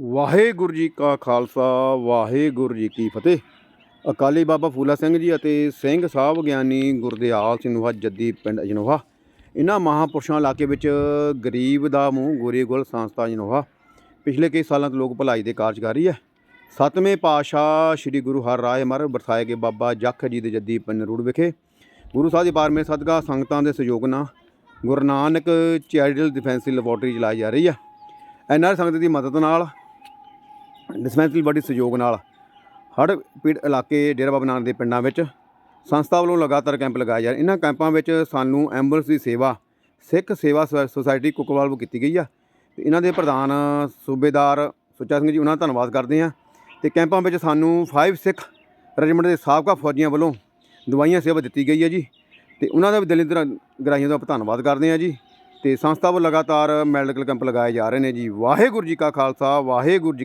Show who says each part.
Speaker 1: ਵਾਹਿਗੁਰੂ ਜੀ ਕਾ ਖਾਲਸਾ, ਵਾਹਿਗੁਰੂ ਜੀ ਕੀ ਫਤਿਹ। ਅਕਾਲੀ ਬਾਬਾ ਫੂਲਾ ਸਿੰਘ ਜੀ ਅਤੇ ਸਿੰਘ ਸਾਹਿਬ ਗਿਆਨੀ ਗੁਰਦਿਆਲ ਸਿੰਘਵਾ ਜੱਦੀ ਪਿੰਡ ਅਜਨੋਹਾ ਇਹਨਾਂ ਮਹਾਪੁਰਸ਼ਾਂ ਇਲਾਕੇ ਵਿੱਚ ਗਰੀਬ ਦਾ ਮੂੰਹ, ਗੋਰੀ ਗੁਲ ਸੰਸਥਾ ਅਜਨੋਹਾ ਪਿਛਲੇ ਕਈ ਸਾਲਾਂ ਤੋਂ ਲੋਕ ਭਲਾਈ ਦੇ ਕਾਰਜ ਕਰ ਰਹੀ ਹੈ। ਸਤਵੇਂ ਪਾਤਸ਼ਾਹ ਸ੍ਰੀ ਗੁਰੂ ਹਰ ਰਾਏ ਮਰ ਵਰਸਾਏ ਕੇ ਬਾਬਾ ਜੱਖ ਜੀ ਦੇ ਜੱਦੀ ਪਿੰਡ ਰੂੜ ਵਿਖੇ। ਗੁਰੂ ਸਾਹਿਬ ਦੀ ਬਾਰਵੇਂ ਸਦਕਾ ਸੰਗਤਾਂ ਦੇ ਸਹਿਯੋਗ ਨਾਲ Guru Nanak charitable defensive laboratory ਚਲਾਈ ਜਾ ਰਹੀ ਹੈ। ਐਨਆਰ ਸੰਗਤ ਦੀ ਮਦਦ ਨਾਲ ਡਿਸਪੈਂਸਰੀ ਬੜੀ ਸਹਿਯੋਗ ਨਾਲ ਹੜ੍ਹ ਪੀੜ ਇਲਾਕੇ ਡੇਰਾ ਬਾਬਾ ਨਾਨਕ ਦੇ ਪਿੰਡਾਂ ਵਿੱਚ ਸੰਸਥਾ ਵੱਲੋਂ ਲਗਾਤਾਰ ਕੈਂਪ ਲਗਾਏ ਜਾ ਰਹੇ ਇਹਨਾਂ ਕੈਂਪਾਂ ਵਿੱਚ ਸਾਨੂੰ ਐਂਬੂਲੈਂਸ ਦੀ ਸੇਵਾ, ਸਿੱਖ ਸੇਵਾ ਸੁ- ਸੁਸਾਇਟੀ ਕੁੱਕਵਾਲ ਵੱਲੋਂ ਕੀਤੀ ਗਈ ਆ। ਤੇ ਇਹਨਾਂ ਦੇ ਪ੍ਰਧਾਨ ਸੂਬੇਦਾਰ ਸੁੱਚਾ ਸਿੰਘ ਜੀ, ਉਹਨਾਂ ਦਾ ਧੰਨਵਾਦ ਕਰਦੇ ਹਾਂ। ਤੇ ਕੈਂਪਾਂ ਵਿੱਚ ਸਾਨੂੰ 5 ਸਿੱਖ ਰੈਜੀਮੈਂਟ ਦੇ ਸਾਬਕਾ ਫੌਜੀਆਂ ਵੱਲੋਂ ਦਵਾਈਆਂ ਸੇਵਾ ਦਿੱਤੀ ਗਈ ਹੈ ਜੀ। ਤੇ ਉਹਨਾਂ ਦਾ ਵੀ ਦਿਲੀ ਦਰ ਗਰਾਹੀਆਂ ਦਾ ਆਪਾਂ ਧੰਨਵਾਦ ਕਰਦੇ ਹਾਂ ਜੀ। ਤੇ ਸੰਸਥਾ ਵੱਲੋਂ ਲਗਾਤਾਰ ਮੈਡੀਕਲ ਕੈਂਪ ਲਗਾਏ ਜਾ ਰਹੇ ਨੇ ਜੀ। ਵਾਹਿਗੁਰੂ ਜੀ ਕਾ ਖਾਲਸਾ, ਵਾਹਿਗੁਰੂ ਜੀ